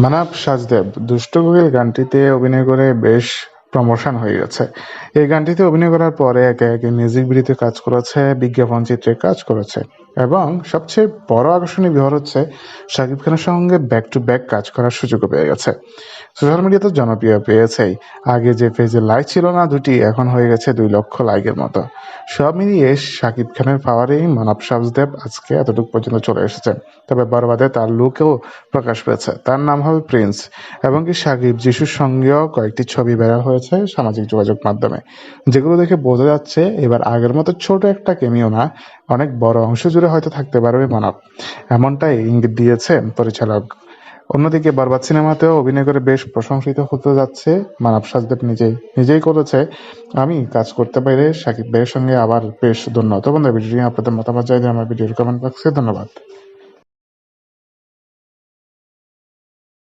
মানাব সাজদেব দুষ্ট কোকিল গানটিতে অভিনয় করে বেশ প্রমোশন হয়ে গেছে। এই গানটিতে অভিনয় করার পরে একে একে মিউজিক ভিডিওতে কাজ করেছে, বিজ্ঞাপন চিত্রে কাজ করেছে এবং সবচেয়ে বড় আকর্ষণীয় বিহার হচ্ছে শাকিব খানের সঙ্গে ব্যাক টু ব্যাক কাজ করার সুযোগও পেয়ে গেছে। সোশ্যাল মিডিয়াতে জনপ্রিয় পেয়েছেই। আগে যে পেজে লাইক ছিল না, দুটি এখন হয়ে গেছে দুই লক্ষ লাইকের মতো। সব মিলিয়ে শাকিব খানের পাওয়ারেই মানব সাজদেব আজকে এতটুকু পর্যন্ত চলে এসেছে। তবে বরবাদে তার লুকেও প্রকাশ পেয়েছে। তার নাম হবে প্রিন্স এবং কি সাকিব যিশুর সঙ্গেও কয়েকটি ছবি ভাইরাল হয়েছে সামাজিক যোগাযোগ মাধ্যমে। যেগুলো দেখে বোঝা যাচ্ছে এবার আগের মতো ছোট একটা কেমিও না, অনেক বড় অংশ জুড়ে হয়তো থাকতে পারবে মানব। এমনটাই ইঙ্গিত দিয়েছেন পরিচালক অন্যদিকে বারবার সিনেমাতেও অভিনয় করে বেশ প্রশংসিত হতে যাচ্ছে মানব সাজদেব নিজেই। নিজেই করেছে, আমি কাজ করতে পারে সাকিব ভাইয়ের সঙ্গে আবার বেশ ধন্য তো বন্ধু ভিডিও নিয়ে আপনাদের মতামত চাই আমার ভিডিওর কমেন্ট বক্সে ধন্যবাদ।